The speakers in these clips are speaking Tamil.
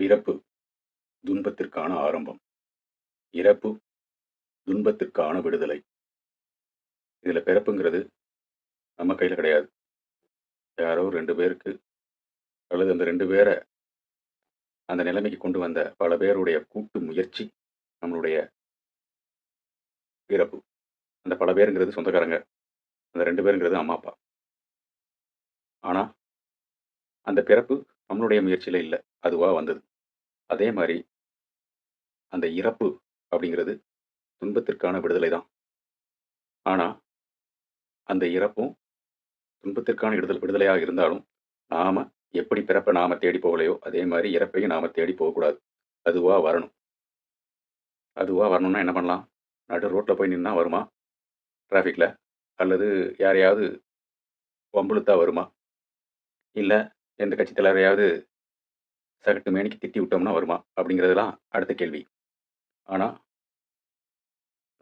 பிறப்பு துன்பத்திற்கான ஆரம்பம். இறப்பு துன்பத்திற்கான விடுதலை. இதில் பிறப்புங்கிறது நம்ம கையில் கிடையாது. யாரோ ரெண்டு பேருக்கு அல்லது அந்த ரெண்டு பேரை அந்த நிலைமைக்கு கொண்டு வந்த பல பேருடைய கூட்டு முயற்சி நம்மளுடைய பிறப்பு அந்த பல பேருங்கிறது சொந்தக்காரங்க. அந்த ரெண்டு பேருங்கிறது அம்மா அப்பா. ஆனால் அந்த பிறப்பு நம்மளுடைய முயற்சியில் இல்லை. அதுவாக வந்தது. அதே மாதிரி அந்த இறப்பு அப்படிங்கிறது துன்பத்திற்கான விடுதலை தான். ஆனால் அந்த இறப்பும் துன்பத்திற்கான விடுதல் விடுதலையாக இருந்தாலும் நாம் எப்படி பிறப்பை நாம் தேடி போகலையோ அதே மாதிரி இறப்பையும் நாம் தேடி போகக்கூடாது. அதுவாக வரணும். அதுவாக வரணும்னா என்ன பண்ணலாம்? நடு ரோட்டில் போய் நின்னா வருமா? டிராஃபிக்கில் அல்லது யாரையாவது வம்புழுத்தா வருமா? இல்லை எந்த கட்சி தலைவரையாவது சகட்டு மேனிக்கு திட்டி விட்டோம்னா வருமா? அப்படிங்கிறதுலாம் அடுத்த கேள்வி. ஆனால்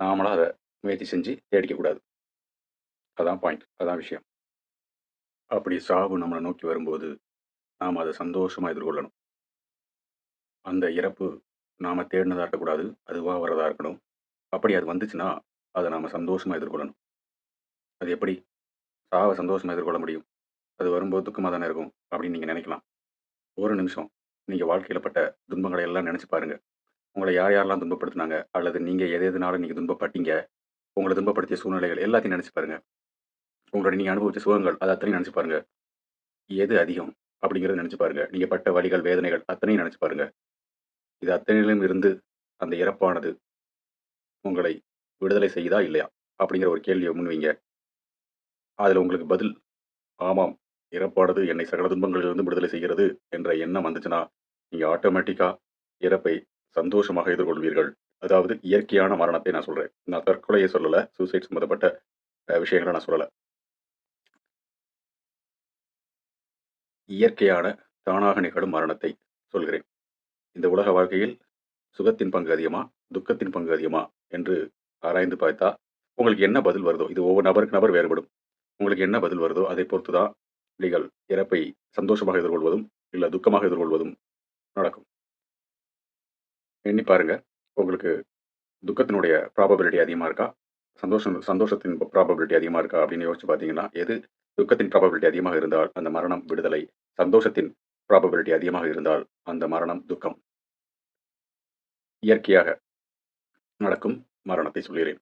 நாமளாக அதை முயற்சி செஞ்சு தேடிக்கக்கூடாது. அதான் பாயிண்ட் அதான் விஷயம். அப்படி சாவு நம்மளை நோக்கி வரும்போது நாம் அதை சந்தோஷமாக எதிர்கொள்ளணும். அந்த இறப்பு நாம் தேடினதாக இருக்கக்கூடாது அதுவாக வரதாக இருக்கணும். அப்படி அது வந்துச்சுன்னா அதை நாம் சந்தோஷமாக எதிர்கொள்ளணும். அது எப்படி? சாவை சந்தோஷமாக எதிர்கொள்ள முடியும். அது வரும்போது துக்கமாக தானே இருக்கும் அப்படின்னு நீங்கள் நினைக்கலாம். ஒரு நிமிஷம். நீங்கள் வாழ்க்கையில் பட்ட துன்பங்களை எல்லாம் நினச்சி பாருங்கள் உங்களை யார் யாரெல்லாம் துன்பப்படுத்தினாங்க? அல்லது நீங்கள் எது எதுனால நீங்கள் துன்பப்பட்டீங்க? உங்களை துன்பப்படுத்திய சூழ்நிலைகள் எல்லாத்தையும் நினச்சி பாருங்கள் உங்களோட நீங்கள் அனுபவிச்ச சுகங்கள் அதை அத்தனையும் நினச்சி பாருங்கள் எது அதிகம் அப்படிங்கிறத நினச்சி பாருங்கள் நீங்கள் பட்ட வழிகள் வேதனைகள் அத்தனையும் நினச்சி பாருங்கள் இது அத்தனையிலும் இருந்து அந்த இறப்பானது உங்களை விடுதலை செய்யுதா இல்லையா? அப்படிங்கிற ஒரு கேள்வியை முன்வீங்க அதில் உங்களுக்கு பதில் ஆமாம் இறப்பானது என்னை சகல துன்பங்களிலிருந்து விடுதலை செய்கிறது என்ற எண்ணம் வந்துச்சுன்னா நீங்கள் ஆட்டோமேட்டிக்காக இறப்பை சந்தோஷமாக எதிர்கொள்வீர்கள். அதாவது இயற்கையான மரணத்தை நான் சொல்கிறேன் நான் தற்கொலையை சொல்லலை சூசைட் சம்மந்தப்பட்ட விஷயங்களை நான் சொல்லலை. இயற்கையான தானாக நிகழும் மரணத்தை சொல்கிறேன். இந்த உலக வாழ்க்கையில் சுகத்தின் பங்கு அதிகமா துக்கத்தின் பங்கு அதிகமா என்று ஆராய்ந்து பார்த்தா உங்களுக்கு என்ன பதில் வருதோ இது ஒவ்வொரு நபருக்கு நபர் வேறுபடும். உங்களுக்கு என்ன பதில் வருதோ அதை பொறுத்து தான் நீங்கள் இறப்பை சந்தோஷமாக எதிர்கொள்வதும் இல்லை துக்கமாக எதிர்கொள்வதும் நடக்கும். எண்ணி பாருங்க. உங்களுக்கு துக்கத்தினுடைய ப்ராபபிலிட்டி அதிகமாக இருக்கா? சந்தோஷம் சந்தோஷத்தின் ப்ராபபிலிட்டி அதிகமாக இருக்கா? அப்படின்னு யோசிச்சு பார்த்தீங்கன்னா எது துக்கத்தின் ப்ராபபிலிட்டி அதிகமாக இருந்தால் அந்த மரணம் விடுதலை சந்தோஷத்தின் ப்ராபபிலிட்டி அதிகமாக இருந்தால் அந்த மரணம் துக்கம். இயற்கையாக நடக்கும் மரணத்தை சொல்கிறேன்.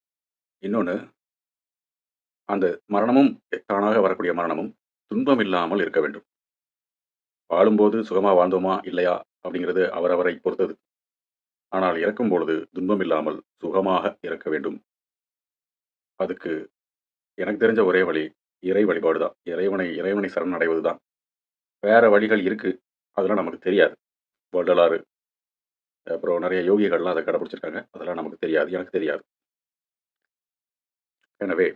இன்னொன்று அந்த மரணமும் தானாக வரக்கூடிய மரணமும் துன்பம் இல்லாமல் இருக்க வேண்டும். வாழும்போது சுகமாக வாழ்ந்தோமா இல்லையா? அப்படிங்கிறது அவரவரை பொறுத்தது. ஆனால் இறக்கும் பொழுது துன்பம் இல்லாமல் சுகமாக இறக்க வேண்டும். அதுக்கு எனக்கு தெரிஞ்ச ஒரே வழி இறை வழிபாடு தான். இறைவனை இறைவனை சரணடைவது தான். வேறு வழிகள் இருக்கு. அதெல்லாம் நமக்கு தெரியாது. வள்ளலாறு அப்புறம் நிறைய யோகிகள்லாம் அதை கடைபிடிச்சிருக்காங்க அதெல்லாம் நமக்கு தெரியாது. எனக்கு தெரியாது. எனவே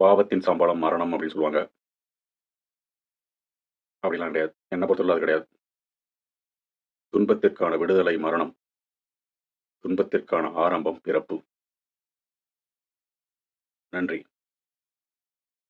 பாவத்தின் சம்பளம் மரணம் அப்படின்னு சொல்லுவாங்க. அப்படிலாம் கிடையாது. என்னை பொறுத்தவரை அது கிடையாது. துன்பத்திற்கான விடுதலை மரணம். துன்பத்திற்கான ஆரம்பம் பிறப்பு. நன்றி.